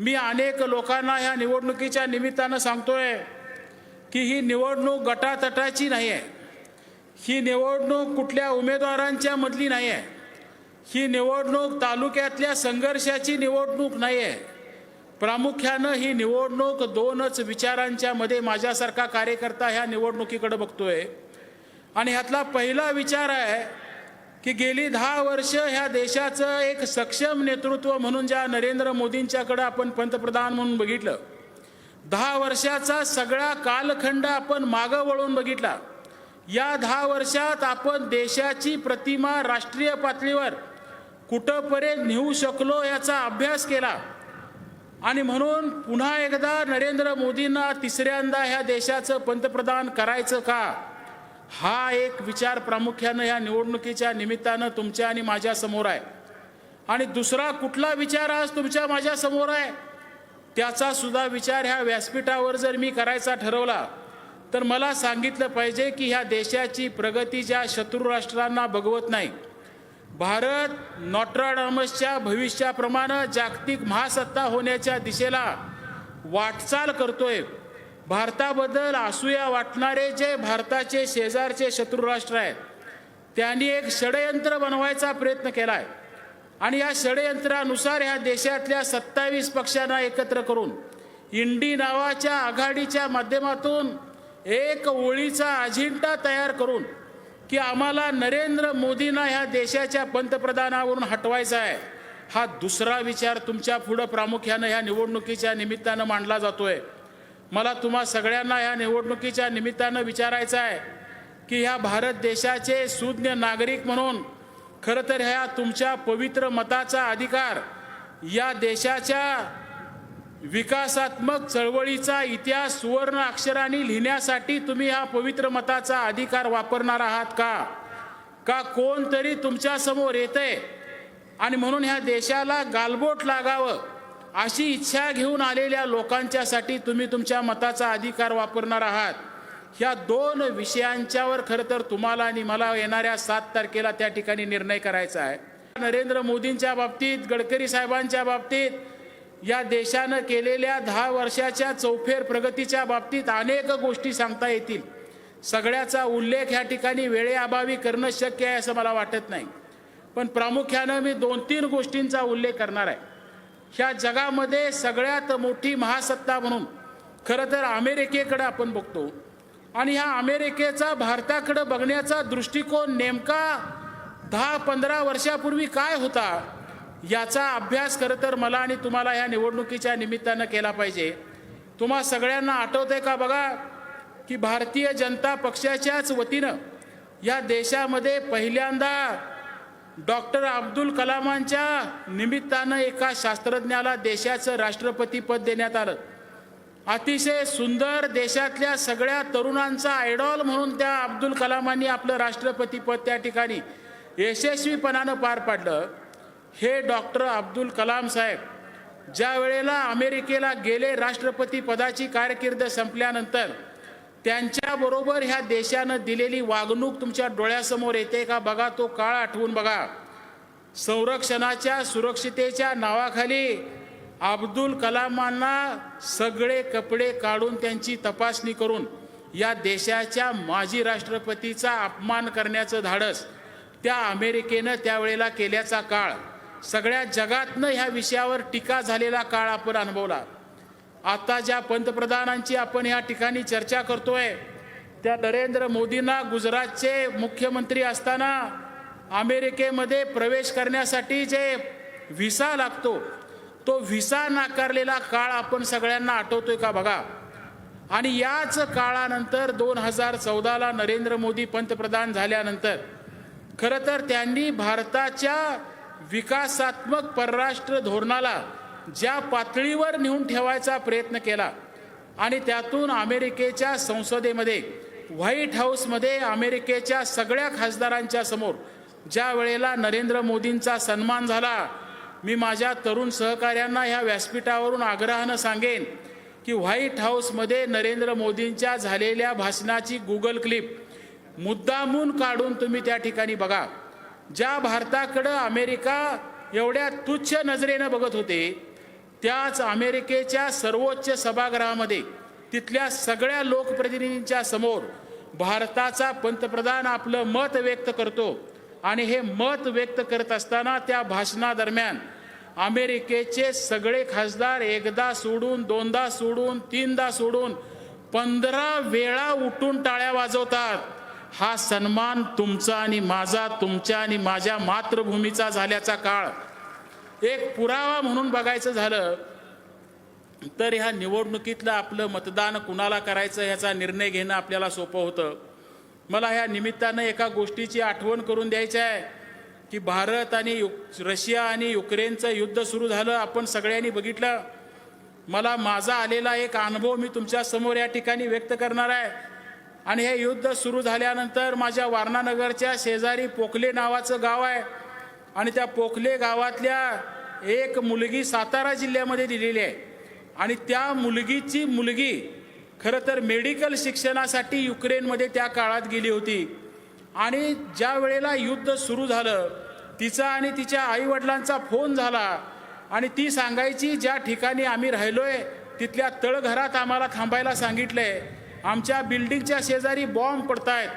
मी अनेक लोकांना ह्या निवडणुकीच्या निमित्तानं सांगतोय की ही निवडणूक गटातटाची नाही आहे ही निवडणूक कुठल्या उमेदवारांच्या मधली नाही आहे ही निवडणूक तालुक्यातल्या संघर्षाची निवडणूक नाही आहे प्रामुख्यानं ही निवडणूक दोनच विचारांच्या मध्ये माझ्यासारखा कार्यकर्ता ह्या निवडणुकीकडे बघतोय. आणि ह्यातला पहिला विचार आहे की गेली दहा वर्ष ह्या देशाचं एक सक्षम नेतृत्व म्हणून ज्या नरेंद्र मोदींच्याकडं आपण पंतप्रधान म्हणून बघितलं दहा वर्षाचा सगळा कालखंड आपण मागं वळून बघितला. या दहा वर्षात आपण देशाची प्रतिमा राष्ट्रीय पातळीवर कुठंपर्यंत नेऊ शकलो याचा अभ्यास केला. आणि म्हणून पुन्हा एकदा नरेंद्र मोदींना तिसऱ्यांदा ह्या देशाचं पंतप्रधान करायचं का? हा एक विचार प्रामुख्यानं या निवडणुकीच्या निमित्तानं तुमच्या आणि माझ्यासमोर आहे. आणि दुसरा कुठला विचार आज तुमच्या माझ्यासमोर आहे त्याचा सुद्धा विचार ह्या व्यासपीठावर जर मी करायचा ठरवला तर मला सांगितलं पाहिजे की ह्या देशाची प्रगती ज्या शत्रू राष्ट्रांना बघवत नाही भारत नॉट्राडॉमसच्या भविष्याप्रमाणे जागतिक महासत्ता होण्याच्या दिशेला वाटचाल करतोय. भारताबद्दल असूया वाटणारे जे भारताचे शेजारचे शत्रू राष्ट्र आहेत त्यांनी एक षडयंत्र बनवायचा प्रयत्न केलाय. आणि या षडयंत्रानुसार ह्या देशातल्या सत्तावीस पक्षांना एकत्र करून इंडी नावाच्या आघाडीच्या माध्यमातून एक ओळीचा अजिंठा तयार करून की आम्हाला नरेंद्र मोदींना ह्या देशाच्या पंतप्रधानावरून हटवायचा आहे हा दुसरा विचार तुमच्या पुढं प्रामुख्यानं ह्या निवडणुकीच्या निमित्तानं मांडला जातोय. मला तुम्हा सगळ्यांना ह्या निवडणुकीच्या निमित्तानं विचारायचं आहे की ह्या भारत देशाचे सुज्ञ नागरिक म्हणून खरं तर ह्या तुमच्या पवित्र मताचा अधिकार या देशाच्या विकासात्मक चळवळीचा इतिहास सुवर्ण अक्षराने लिहिण्यासाठी तुम्ही हा पवित्र मताचा अधिकार वापरणार आहात का? का कोणतरी तुमच्यासमोर येतं आहे आणि म्हणून ह्या देशाला गालबोट लागावं? अशी इच्छा घेऊन आलेल्या लोकांच्यासाठी तुम्ही तुमच्या मताचा अधिकार वापरणार आहात. ह्या दोन विषयांच्यावर खरं तर तुम्हाला आणि मला येणाऱ्या सात तारखेला त्या ठिकाणी निर्णय करायचा आहे. नरेंद्र मोदींच्या बाबतीत गडकरी साहेबांच्या बाबतीत या देशानं केलेल्या दहा वर्षाच्या चौफेर प्रगतीच्या बाबतीत अनेक गोष्टी सांगता येतील. सगळ्याचा उल्लेख ह्या ठिकाणी वेळेअभावी करणं शक्य आहे असं मला वाटत नाही. पण प्रामुख्यानं मी दोन तीन गोष्टींचा उल्लेख करणार आहे. ह्या जगामध्ये सगळ्यात मोठी महासत्ता म्हणून खरं तर अमेरिकेकडे आपण बघतो. आणि ह्या अमेरिकेचा भारताकडे बघण्याचा दृष्टिकोन नेमका दहा पंधरा वर्षापूर्वी काय होता याचा अभ्यास खरं तर मला आणि तुम्हाला ह्या निवडणुकीच्या निमित्तानं केला पाहिजे. तुम्हा सगळ्यांना आठवतंय का बघा की भारतीय जनता पक्षाच्याच वतीनं या देशामध्ये पहिल्यांदा डॉक्टर अब्दुल कलामांच्या निमित्तानं एका शास्त्रज्ञाला देशाचं राष्ट्रपती पद देण्यात आलं. अतिशय सुंदर देशातल्या सगळ्या तरुणांचा आयडॉल म्हणून त्या अब्दुल कलामांनी आपलं राष्ट्रपती पद त्या ठिकाणी यशस्वीपणानं पार पाडलं. हे डॉक्टर अब्दुल कलाम साहेब ज्या वेळेला अमेरिकेला गेले राष्ट्रपती पदाची कारकीर्द संपल्यानंतर त्यांच्याबरोबर ह्या देशानं दिलेली वागणूक तुमच्या डोळ्यासमोर येते का? बघा तो काळ आठवून बघा. संरक्षणाच्या सुरक्षितेच्या नावाखाली अब्दुल कलामांना सगळे कपडे काढून त्यांची तपासणी करून या देशाच्या माजी राष्ट्रपतीचा अपमान करण्याचं धाडस त्या अमेरिकेनं त्यावेळेला केल्याचा काळ. सगळ्या जगातनं ह्या विषयावर टीका झालेला काळ आपण अनुभवला. आता ज्या पंतप्रधानांची आपण या ठिकाणी चर्चा करतोय त्या नरेंद्र मोदींना गुजरातचे मुख्यमंत्री असताना अमेरिकेमध्ये प्रवेश करण्यासाठी जे व्हिसा लागतो तो व्हिसा नाकारलेला काळ आपण सगळ्यांना आठवतोय का बघा? आणि याच काळानंतर दोन हजार चौदाला नरेंद्र मोदी पंतप्रधान झाल्यानंतर खरं तर त्यांनी भारताच्या विकासात्मक परराष्ट्र धोरणाला ज्या पातळीवर नेऊन ठेवायचा प्रयत्न केला आणि त्यातून अमेरिकेच्या संसदेमध्ये व्हाईट हाऊसमध्ये अमेरिकेच्या सगळ्या खासदारांच्या समोर ज्या वेळेला नरेंद्र मोदींचा सन्मान झाला मी माझ्या तरुण सहकाऱ्यांना ह्या व्यासपीठावरून आग्रहानं सांगेन की व्हाईट हाऊसमध्ये नरेंद्र मोदींच्या झालेल्या भाषणाची गुगल क्लिप मुद्दामून काढून तुम्ही त्या ठिकाणी बघा. ज्या भारताकडं अमेरिका एवढ्या तुच्छ नजरेनं बघत होते त्याच अमेरिकेच्या सर्वोच्च सभागृहामध्ये तिथल्या सगळ्या लोकप्रतिनिधींच्या समोर भारताचा पंतप्रधान आपलं मत व्यक्त करतो. आणि हे मत व्यक्त करत असताना त्या भाषणादरम्यान अमेरिकेचे सगळे खासदार एकदा सोडून दोनदा सोडून तीनदा सोडून पंधरा वेळा उठून टाळ्या वाजवतात. हा सन्मान तुमचा आणि माझा तुमच्या आणि माझ्या मातृभूमीचा झाल्याचा काळ एक पुरावा म्हणून बघायचं झालं तर ह्या निवडणुकीतलं आपलं मतदान कुणाला करायचं ह्याचा निर्णय घेणं आपल्याला सोपं होतं. मला ह्या निमित्तानं एका गोष्टीची आठवण करून द्यायची आहे की भारत आणि युक रशिया आणि युक्रेनचं युद्ध सुरू झालं आपण सगळ्यांनी बघितलं. मला माझा आलेला एक अनुभव मी तुमच्यासमोर या ठिकाणी व्यक्त करणार आहे. आणि हे युद्ध सुरू झाल्यानंतर माझ्या वारणानगरच्या शेजारी पोखले नावाचं गाव आहे. आणि त्या पोखले गावातल्या एक मुलगी सातारा जिल्ह्यामध्ये दिलेली आहे. आणि त्या मुलगीची मुलगी खरं तर मेडिकल शिक्षणासाठी युक्रेनमध्ये त्या काळात गेली होती. आणि ज्या वेळेला युद्ध सुरू झालं तिचा आणि तिच्या आईवडिलांचा फोन झाला आणि ती सांगायची ज्या ठिकाणी आम्ही राहिलोय तिथल्या तळघरात आम्हाला थांबायला सांगितलंय. आमच्या बिल्डिंगच्या शेजारी बॉम्ब पडतायत.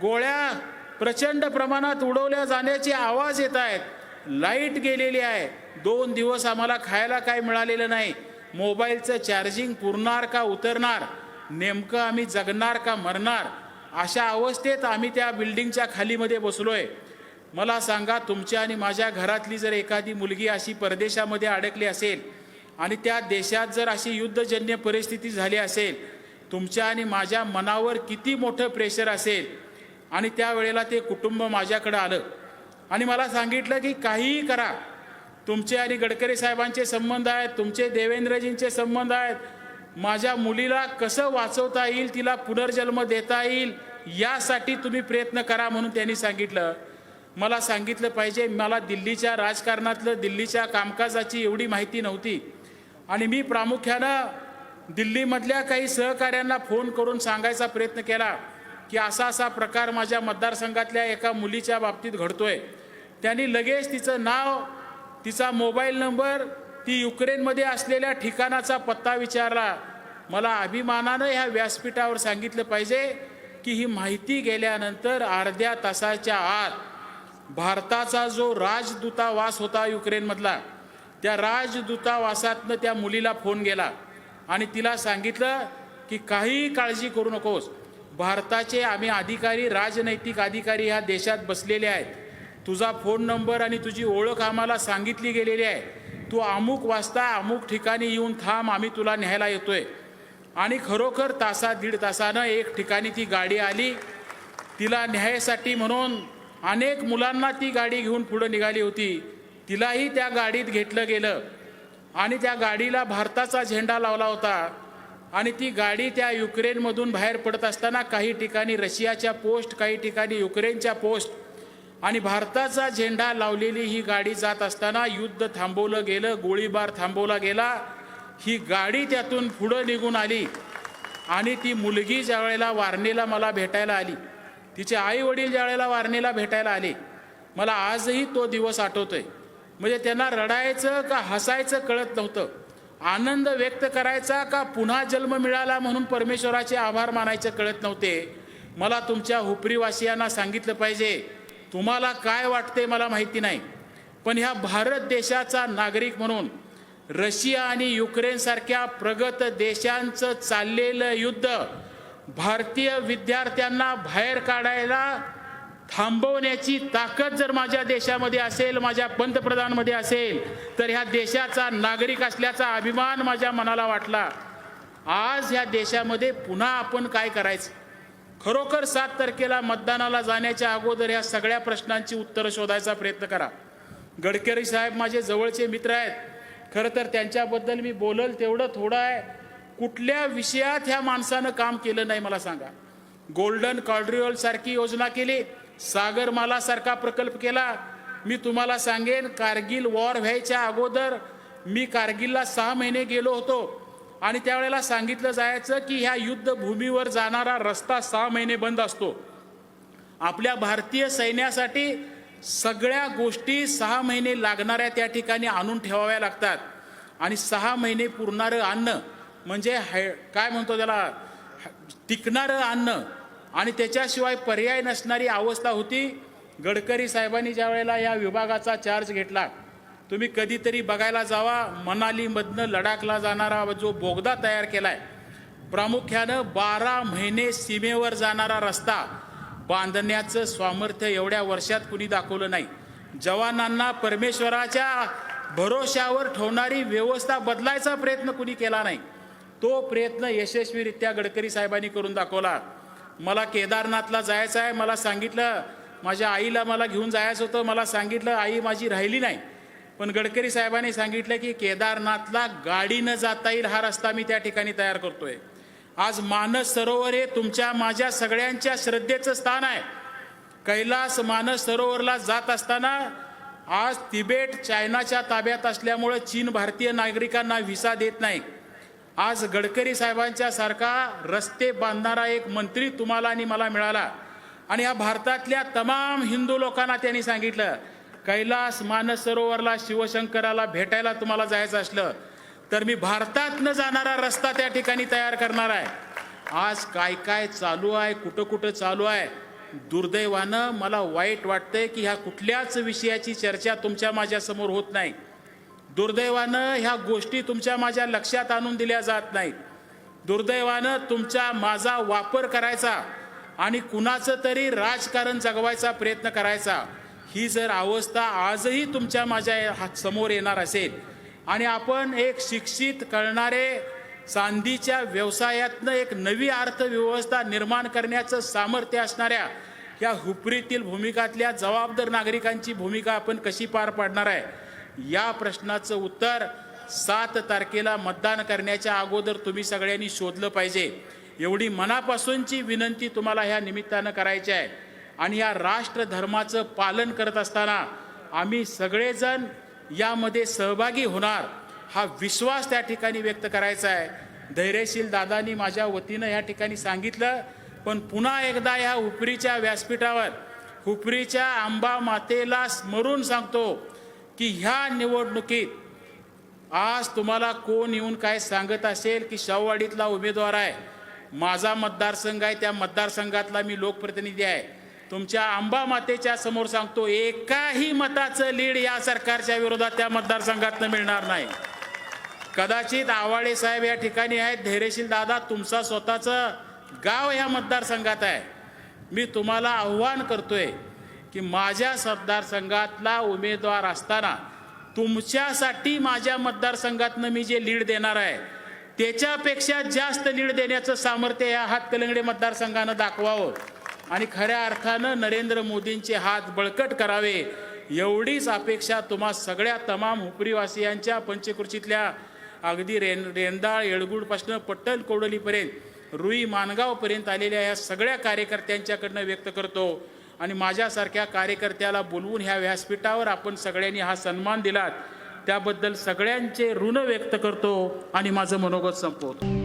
गोळ्या प्रचंड प्रमाणात उडवल्या जाण्याचे आवाज येत आहेत. लाइट गेलेली आहे. दोन दिवस आम्हाला खायला काय मिळालेलं नाही. मोबाईलचं चार्जिंग पुरणार का उतरणार? नेमकं आम्ही जगणार का मरणार? अशा अवस्थेत आम्ही त्या बिल्डिंगच्या खालीमध्ये बसलो आहे मला सांगा तुमच्या आणि माझ्या घरातली जर एखादी मुलगी अशी परदेशामध्ये अडकली असेल आणि त्या देशात जर अशी युद्धजन्य परिस्थिती झाली असेल तुमच्या आणि माझ्या मनावर किती मोठं प्रेशर असेल? आणि त्यावेळेला ते कुटुंब माझ्याकडं आलं. आणि मला सांगितलं की काहीही करा. तुमचे आणि गडकरी साहेबांचे संबंध आहेत तुमचे देवेंद्रजींचे संबंध आहेत. माझ्या मुलीला कसं वाचवता येईल तिला पुनर्जन्म देता येईल यासाठी तुम्ही प्रयत्न करा म्हणून त्यांनी सांगितलं. मला सांगितलं पाहिजे मला दिल्लीच्या राजकारणातलं दिल्लीच्या कामकाजाची एवढी माहिती नव्हती. आणि मी प्रामुख्यानं दिल्लीमधल्या काही सहकाऱ्यांना फोन करून सांगायचा प्रयत्न केला. की असा असा प्रकार माझ्या मतदारसंघातल्या एका मुलीच्या बाबतीत घडतोय. त्यांनी लगेच तिचं नाव तिचा मोबाईल नंबर ती युक्रेनमध्ये असलेल्या ठिकाणाचा पत्ता विचारला. मला अभिमानानं ह्या व्यासपीठावर सांगितलं पाहिजे की ही माहिती गेल्यानंतर अर्ध्या तासाच्या आत भारताचा जो राजदूतावास होता युक्रेनमधला त्या राजदूतावासातनं त्या मुलीला फोन गेला आणि तिला सांगितलं की काही काळजी करू नकोस. भारताचे आम्ही अधिकारी राजनैतिक अधिकारी ह्या देशात बसलेले आहेत. तुझा फोन नंबर आणि तुझी ओळख आम्हाला सांगितली गेलेली आहे. तू अमुक वाजता अमुक ठिकाणी येऊन थांब आम्ही तुला न्यायला येतोय. आणि खरोखर तासा दीड तासानं एक ठिकाणी ती गाडी आली. तिला न्यायासाठी म्हणून अनेक मुलांना ती गाडी घेऊन पुढं निघाली होती. तिलाही त्या गाडीत घेतलं गेलं. आणि त्या गाडीला भारताचा झेंडा लावला होता. आणि ती गाडी त्या युक्रेनमधून बाहेर पडत असताना काही ठिकाणी रशियाच्या पोस्ट काही ठिकाणी युक्रेनच्या पोस्ट. आणि भारताचा झेंडा लावलेली ही गाडी जात असताना युद्ध थांबवलं गेलं गोळीबार थांबवला गेला. ही गाडी त्यातून पुढं निघून आली. आणि ती मुलगी ज्या वेळेला वारणेला मला भेटायला आली तिचे आई वडील ज्या वेळेला वारणेला भेटायला आले मला आजही तो दिवस आठवतोय. म्हणजे त्यांना रडायचं का हसायचं कळत नव्हतं. आनंद व्यक्त करायचा का पुन्हा जन्म मिळाला म्हणून परमेश्वराचे आभार मानायचे कळत नव्हते. मला तुमच्या हुपरीवासियांना सांगितलं पाहिजे तुम्हाला काय वाटते मला माहिती नाही. पण ह्या भारत देशाचा नागरिक म्हणून रशिया आणि युक्रेनसारख्या प्रगत देशांचं चाललेलं युद्ध भारतीय विद्यार्थ्यांना बाहेर काढायला थांबवण्याची ताकद जर माझ्या देशामध्ये असेल माझ्या पंतप्रधानमध्ये असेल तर ह्या देशाचा नागरिक असल्याचा अभिमान माझ्या मनाला वाटला. आज ह्या देशामध्ये पुन्हा आपण काय करायचं? खरोखर सात तारखेला मतदानाला जाण्याच्या अगोदर ह्या सगळ्या प्रश्नांची उत्तरं शोधायचा प्रयत्न करा. गडकरी साहेब माझे जवळचे मित्र आहेत. खरं तर त्यांच्याबद्दल मी बोलल तेवढं थोडं आहे. कुठल्या विषयात ह्या माणसानं काम केलं नाही मला सांगा. गोल्डन कॉर्ड्रिओल सारखी योजना केली. सागरमाला सारखा प्रकल्प केला. मी तुम्हाला सांगेन कारगिल वॉर व्हायच्या अगोदर मी कारगिलला सहा महिने गेलो होतो. आणि त्यावेळेला सांगितलं जायचं की ह्या युद्धभूमीवर जाणारा रस्ता सहा महिने बंद असतो. आपल्या भारतीय सैन्यासाठी सगळ्या गोष्टी सहा महिने लागणाऱ्या त्या ठिकाणी आणून ठेवाव्या लागतात. आणि सहा महिने पुरणारं अन्न म्हणजे हाय काय म्हणतो त्याला? टिकणारं अन्न आणि त्याच्याशिवाय पर्याय नसणारी अवस्था होती. गडकरी साहेबांनी ज्या वेळेला या विभागाचा चार्ज घेतला तुम्ही कधीतरी बघायला जावा मनालीमधनं लडाखला जाणारा जो बोगदा तयार केलाय प्रामुख्यानं बारा महिने सीमेवर जाणारा रस्ता बांधण्याचं सामर्थ्य एवढ्या वर्षात कुणी दाखवलं नाही. जवानांना परमेश्वराच्या भरोशावर ठेवणारी व्यवस्था बदलायचा प्रयत्न कुणी केला नाही. तो प्रयत्न यशस्वीरित्या गडकरी साहेबांनी करून दाखवला. मला केदारनाथला जायचं आहे मला सांगितलं माझ्या आईला मला घेऊन जायचं होतं मला सांगितलं आई माझी राहिली नाही. पण गडकरी साहेबांनी सांगितलं की केदारनाथला गाडीनं जाता येईल हा रस्ता मी त्या ठिकाणी तयार करतोय. आज मानस सरोवर हे तुमच्या माझ्या सगळ्यांच्या श्रद्धेचं स्थान आहे. कैलास मानस सरोवरला जात असताना आज तिबेट चायनाच्या ताब्यात असल्यामुळं चीन भारतीय नागरिकांना व्हिसा देत नाही. आज गडकरी साहेबांच्या सारखा रस्ते बांधणारा एक मंत्री तुम्हाला आणि मला मिळाला. आणि या भारतातल्या तमाम हिंदू लोकांना त्यांनी सांगितलं कैलास मानस सरोवरला शिवशंकराला भेटायला तुम्हाला जायचं असलं तर मी भारतातनं जाणारा रस्ता त्या ठिकाणी तयार करणार आहे. आज काय काय चालू आहे कुठं कुठं चालू आहे दुर्दैवानं मला वाईट वाटतंय की ह्या कुठल्याच विषयाची चर्चा तुमच्या माझ्यासमोर होत नाही. दुर्दैवानं ह्या गोष्टी तुमच्या माझ्या लक्षात आणून दिल्या जात नाहीत. दुर्दैवानं तुमचा माझा वापर करायचा आणि कुणाचं तरी राजकारण जगवायचा प्रयत्न करायचा ही जर अवस्था आजही तुमच्या माझ्यासमोर येणार असेल आणि आपण एक शिक्षित कळणारे चांदीच्या व्यवसायातनं एक नवी अर्थव्यवस्था निर्माण करण्याचं सामर्थ्य असणाऱ्या या हुपरीतील भूमिकातल्या जबाबदार नागरिकांची भूमिका आपण कशी पार पाडणार आहे? या प्रश्नाचं उत्तर सात तारखेला मतदान करण्याच्या अगोदर तुम्ही सगळ्यांनी शोधलं पाहिजे. एवढी मनापासूनची विनंती तुम्हाला ह्या निमित्तानं करायची आहे. आणि या राष्ट्रधर्माचं पालन करत असताना आम्ही सगळेजण यामध्ये सहभागी होणार हा विश्वास त्या ठिकाणी व्यक्त करायचा आहे. धैर्यशील दादांनी माझ्या वतीनं या ठिकाणी सांगितलं पण पुन्हा एकदा या हुपरीच्या व्यासपीठावर हुपरीच्या आंबा मातेला स्मरून सांगतो की ह्या निवडणुकीत आज तुम्हाला कोण येऊन काय सांगत असेल की शाहवाडीतला उमेदवार आहे? माझा मतदारसंघ आहे त्या मतदारसंघातला मी लोकप्रतिनिधी आहे. तुमच्या आंबा मातेच्या समोर सांगतो एकाही मताचं लीड या सरकारच्या विरोधात त्या मतदारसंघातनं मिळणार नाही. कदाचित आवाडे साहेब या ठिकाणी आहेत धैर्यशील दादा तुमचा स्वतःचं गाव या मतदारसंघात आहे. मी तुम्हाला आव्हान करतोय की माझ्या मतदारसंघातला उमेदवार असताना तुमच्यासाठी माझ्या मतदारसंघातनं मी जे लीड देणार आहे त्याच्यापेक्षा जास्त लीड देण्याचं सामर्थ्य या हातकलंगडे मतदारसंघानं दाखवावं. आणि खऱ्या अर्थानं नरेंद्र मोदींचे हात बळकट करावे एवढीच अपेक्षा तुम्हा सगळ्या तमाम हुपरीवासियांच्या पंचकृषीतल्या अगदी रेन रेंदाळ येळगुडपासनं पट्टल कोडलीपर्यंत रुई मानगावपर्यंत आलेल्या या सगळ्या कार्यकर्त्यांच्याकडनं व्यक्त करतो. आणि माझ्यासारख्या कार्यकर्त्याला बोलवून ह्या व्यासपीठावर आपण सगळ्यांनी हा सन्मान दिलात. त्याबद्दल सगळ्यांचे ऋण व्यक्त करतो आणि माझं मनोगत संपवतो.